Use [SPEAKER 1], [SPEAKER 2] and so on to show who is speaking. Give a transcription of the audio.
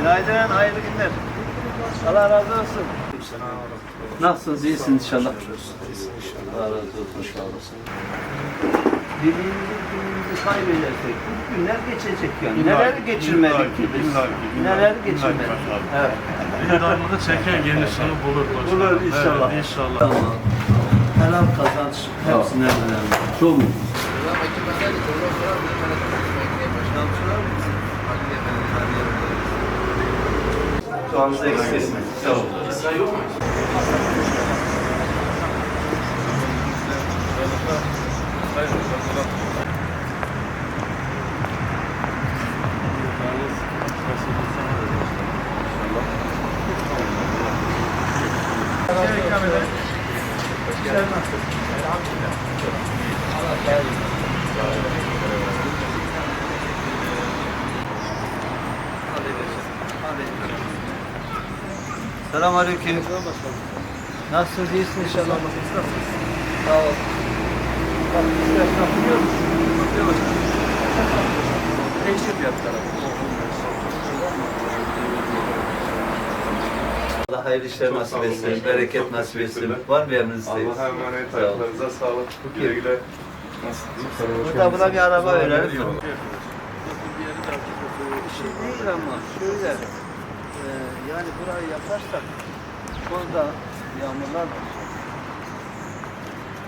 [SPEAKER 1] Günaydın, hayırlı günler. Allah razı olsun. Nasılsınız, iyisiniz inşallah. Allah razı olsun, sağ olasın. Birbirimizi, birbirimizi kaybedersek bu günler geçecek yani. Neler geçirmedik ki biz? Neler geçirmedik? Evet.
[SPEAKER 2] İdamını çeken yenisini bulur.
[SPEAKER 1] Bulur inşallah.
[SPEAKER 2] Evet, inşallah.
[SPEAKER 1] Tamam. Helal kazanç hepsinden önemli. Çok mu? Duanızı eksik Sağ olun. Selam aleyküm. Nasılsınız? İyisiniz inşallah. Sağ ol. Bak biz de esnaf biliyor musun? Değişir fiyatlar. Allah hayırlı işler
[SPEAKER 3] Çok
[SPEAKER 1] nasip
[SPEAKER 3] olun
[SPEAKER 1] etsin,
[SPEAKER 3] başkanım,
[SPEAKER 1] bereket
[SPEAKER 3] çok
[SPEAKER 1] nasip etsin.
[SPEAKER 3] teşekkürler.
[SPEAKER 1] Var mı emriniz isteğiniz?
[SPEAKER 3] Allah'a emanet
[SPEAKER 1] Sağ olun.
[SPEAKER 3] ayaklarınıza sağlık. Güle güle. Nasıl diyeyim?
[SPEAKER 1] Burada buna bir araba verelim. Bir şey değil ama şöyle, yani burayı yaparsak sonra yağmurlar var.